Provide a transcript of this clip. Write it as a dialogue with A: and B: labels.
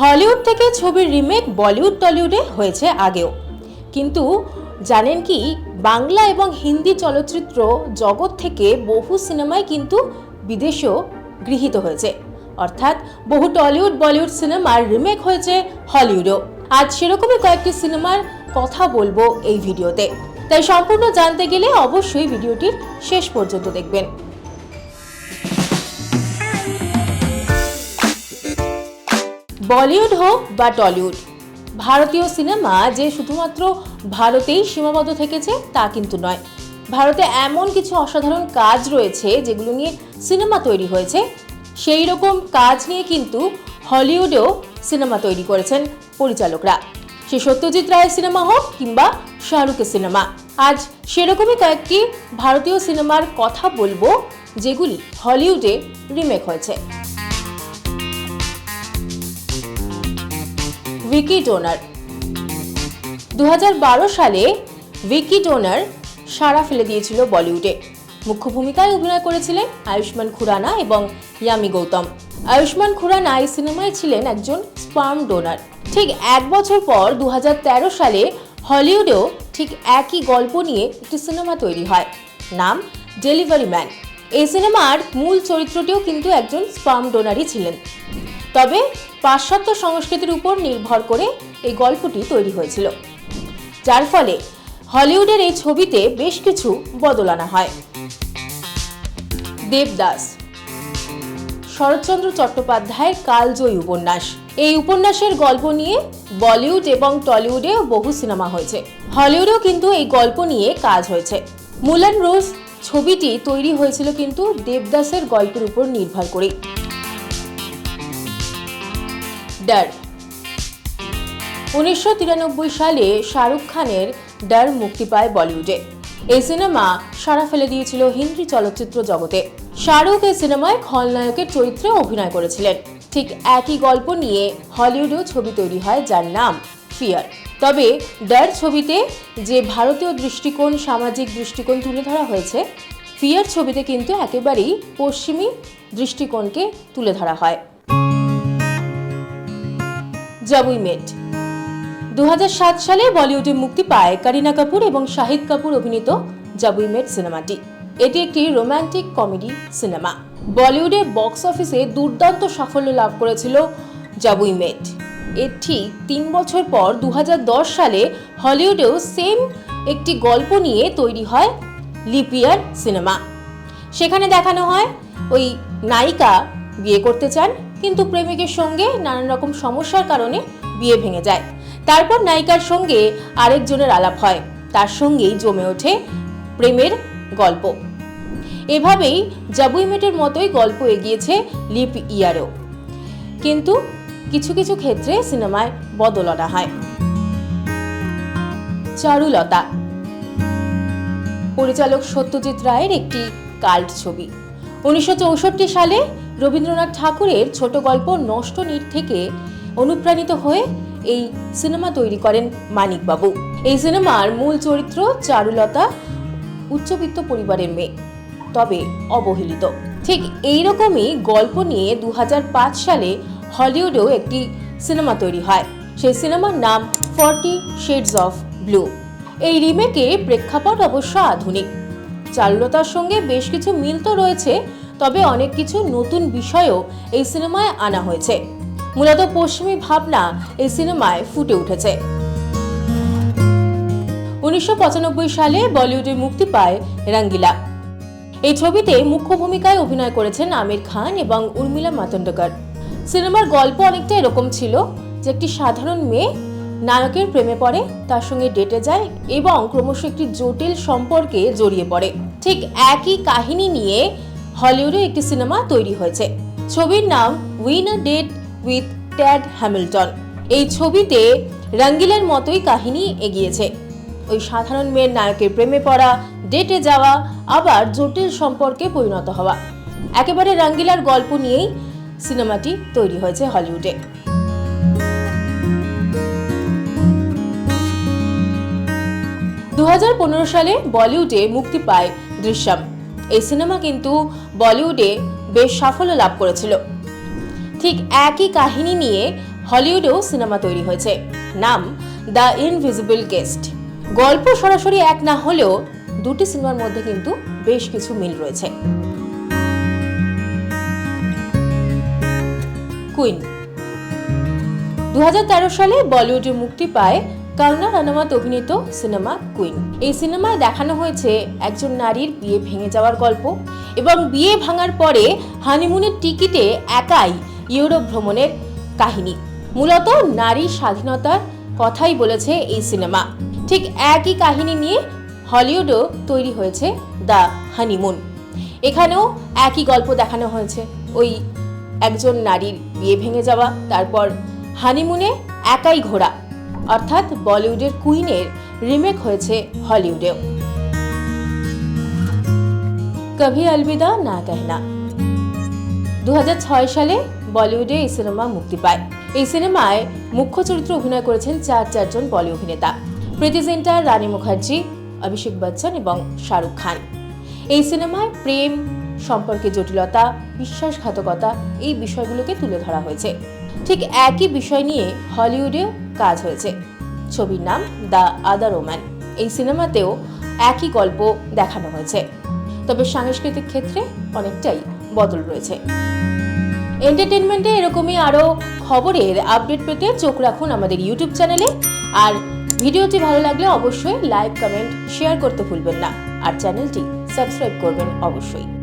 A: Hollywood থেকে ছবির remake Bollywood টলিউডে হয়েছে আগেও। কিন্তু জানেন কি, বাংলা এবং হিন্দি চলচ্চিত্র জগৎ থেকে বহু সিনেমায় কিন্তু বিদেশেও গৃহীত হয়েছে। অর্থাৎ বহু টলিউড, বলিউড সিনেমার রিমেক হয়েছে হলিউডেও। আজ সেরকমই কয়েকটি সিনেমার কথা বলব এই ভিডিওতে। তাই সম্পূর্ণ জানতে গেলে অবশ্যই ভিডিওটির শেষ পর্যন্ত দেখবেন। বলিউড হোক বা টলিউড, ভারতীয় সিনেমা যে শুধুমাত্র ভারতেই সীমাবদ্ধ থেকেছে তা কিন্তু নয়। ভারতে এমন কিছু অসাধারণ কাজ রয়েছে যেগুলো নিয়ে সিনেমা তৈরি হয়েছে। সেই রকম কাজ নিয়ে কিন্তু হলিউডেও সিনেমা তৈরি করেছেন পরিচালকরা। সে সত্যজিৎ রায়ের সিনেমা হোক কিংবা শাহরুখের সিনেমা, আজ সেরকমই কয়েকটি ভারতীয় সিনেমার কথা বলব যেগুলি হলিউডে রিমেক হয়েছে। ভিকি ডোনার দু হাজার বারো সালে ভিকি ডোনার সাড়া ফেলে দিয়েছিল বলিউডে। মুখ্য ভূমিকায় অভিনয় করেছিলেন আয়ুষ্মান খুরানা এবং ইয়ামি গৌতম। আয়ুষ্মান খুরানা এই সিনেমায় ছিলেন একজন স্পার্ম ডোনার। ঠিক এক বছর পর দু হাজার তেরো সালে হলিউডেও ঠিক একই গল্প নিয়ে একটি সিনেমা তৈরি হয়। নাম ডেলিভারি ম্যান। এই সিনেমার মূল চরিত্রটিও কিন্তু একজন স্পার্ম ডোনারই ছিলেন। তবে পাশ্চাত্য সংস্কৃতির উপর নির্ভর করে এই গল্পটি তৈরি হয়েছিল। যার ফলে হলিউডের এই ছবিতে বেশ কিছু বদল আনা হয়। দেবদাস, শরৎচন্দ্র চট্টোপাধ্যায়ের কালজয়ী উপন্যাস। এই উপন্যাসের গল্প নিয়ে বলিউড এবং টলিউডেও বহু সিনেমা হয়েছে। হলিউডেও কিন্তু এই গল্প নিয়ে কাজ হয়েছে। মুলান রোজ ছবিটি তৈরি হয়েছিল কিন্তু দেবদাসের গল্পের উপর নির্ভর করে। ডার। উনিশশো তিরানব্বই সালে শাহরুখ খানের ডার মুক্তি পায় বলিউডে। এই সিনেমা সারা ফেলে দিয়েছিল হিন্দি চলচ্চিত্র জগতে। শাহরুখ এই সিনেমায় খলনায়কের চরিত্রে অভিনয় করেছিলেন। ঠিক একই গল্প নিয়ে হলিউডেও ছবি তৈরি হয় যার নাম ফিয়ার তবে ডার ছবিতে যে ভারতীয় দৃষ্টিকোণ, সামাজিক দৃষ্টিকোণ তুলে ধরা হয়েছে ফিয়ার ছবিতে কিন্তু একেবারেই পশ্চিমী দৃষ্টিকোণকে তুলে ধরা হয়। জাবুই মেট। দু হাজার সাত সালে বলিউডে মুক্তি পায় করিনা কাপুর এবং শাহিদ কাপুর অভিনীত জাবুই মেট সিনেমাটি। এটি একটি রোমান্টিক কমেডি সিনেমা। বলিউডে বক্স অফিসে দুর্দান্ত সাফল্য লাভ করেছিল জাবুই মেট। এর ঠিক তিন বছর পর দু হাজার দশ সালে হলিউডেও সেম একটি গল্প নিয়ে তৈরি হয় লিপিয়ার সিনেমা। সেখানে দেখানো হয় ওই নায়িকা বিয়ে করতে চান, কিন্তু প্রেমিকের সঙ্গে নানান রকম সমস্যার কারণে বিয়ে ভেঙে যায়। তারপর নায়িকার সঙ্গে আরেকজনের আলাপ হয়, তার সঙ্গেই জমে ওঠে প্রেমের গল্প। এভাবেই জাবুই মেটের মতোই গল্প এগিয়েছে লিপ ইয়ারও কিন্তু কিছু কিছু ক্ষেত্রে সিনেমায় বদল আনা হয়। চারুলতা। পরিচালক সত্যজিৎ রায়ের একটি কাল্ট ছবি। উনিশশো সালে রবীন্দ্রনাথ ঠাকুরের ছোট গল্প নষ্ট নীর থেকে অনুপ্রাণিত হয়ে এই সিনেমা তৈরি করেন মানিকবাবু। এই সিনেমার মূল চরিত্র চারুলতা, উচ্চবিত্ত পরিবারের মেয়ে, তবে অবহেলিত। ঠিক এইরকমই গল্প নিয়ে দু হাজার পাঁচ সালে হলিউডেও একটি সিনেমা তৈরি হয়। সেই সিনেমার নাম ফর্টি শেডস অফ ব্লু। এই রিমেকে প্রেক্ষাপট অবশ্য আধুনিক। চারুলতার সঙ্গে বেশ কিছু মিল তো রয়েছে, তবে অনেক কিছু নতুন বিষয়ও এই সিনেমায় আনা হয়েছে। মূলত পশ্চিমী ভাবনা এই সিনেমায় ফুটে উঠেছে। উনিশশো পঁচানব্বই সালে বলিউডে মুক্তি পায় রাঙ্গিলা। এই ছবিতে মুখ্য ভূমিকায় অভিনয় করেছেন আমির খান এবং উর্মিলা মাতন্ডকর সিনেমার গল্প অনেকটা এরকম ছিল যে একটি সাধারণ মেয়ে নায়কের প্রেমে পড়ে, তার সঙ্গে ডেটে যায় এবং ক্রমশ একটি জটিল সম্পর্কে জড়িয়ে পড়ে। ঠিক একই কাহিনী নিয়ে হলিউডে একটি সিনেমা তৈরি হয়েছে। ছবির নাম win a date with Tad Hamilton এই ছবিতে রঙ্গিলের মতোই কাহিনী এগিয়েছে। ওই সাধারণ মেয়ের নায়কের প্রেমে পড়া, ডেটে যাওয়া, আবার জটিল সম্পর্কে পরিণত হওয়া। একেবারে রঙ্গিলার গল্প নিয়েই সিনেমাটি তৈরি হয়েছে হলিউডে। দুই হাজার পনেরো সালে বলিউডে মুক্তি পায় দৃশ্যম। এই সিনেমা কিন্তু বলিউডে বেশ সাফল্য লাভ করেছিল। ঠিক একই কাহিনী নিয়ে হলিউডেও সিনেমা তৈরি হয়েছে। নাম দ্য ইনভিজিবল গেস্ট। গল্প সরাসরি এক না হলেও দুটি সিনেমার মধ্যে কিন্তু বেশ কিছু মিল রয়েছে। কুইন। দুই হাজার তেরো সালে বলিউডে মুক্তি পায় কাঙ্গনা রানাওয়াত অভিনীত সিনেমা কুইন। এই সিনেমায় দেখানো হয়েছে একজন নারীর বিয়ে ভেঙে যাওয়ার গল্প এবং বিয়ে ভাঙার পরে হানিমুনের টিকিটে একাই ইউরোপ ভ্রমণের কাহিনী। মূলত নারী স্বাধীনতার কথাই বলেছে এই সিনেমা। ঠিক একই কাহিনী নিয়ে হলিউডও তৈরি হয়েছে দ্য হানিমুন। এখানেও একই গল্প দেখানো হয়েছে। ওই একজন নারীর বিয়ে ভেঙে যাওয়া, তারপর হানিমুনে একাই ঘোরা। অর্থাৎ বলিউডের কুইনের রিমেক হয়েছে হলিউডেও। কভি আলবিদা, না কেহনা দু সালে বলিউডে এই সিনেমা মুক্তি পায়। এই সিনেমায় মুখ্য চরিত্রে অভিনয় করেছেন চার চারজন বলি অভিনেতা। প্রীতি জিন্টা, রানী মুখার্জি, অভিষেক বচ্চন এবং শাহরুখ খান। এই সিনেমায় প্রেম সম্পর্কে জটিলতা, বিশ্বাসঘাতকতা এই বিষয়গুলোকে তুলে ধরা হয়েছে। ঠিক একই বিষয় নিয়ে হলিউডেও কাজ হয়েছে। ছবির নাম দ্য আদার ওম্যান। এই সিনেমাতেও একই গল্প দেখানো হয়েছে। তবে সাংস্কৃতিক ক্ষেত্রে অনেকটাই বদল রয়েছে। এন্টারটেনমেন্টে এরকমই আরও খবরের আপডেট পেতে চোখ রাখুন আমাদের ইউটিউব চ্যানেলে। আর ভিডিওটি ভালো লাগলে অবশ্যই লাইক, কমেন্ট, শেয়ার করতে ভুলবেন না। আর চ্যানেলটি সাবস্ক্রাইব করবেন অবশ্যই।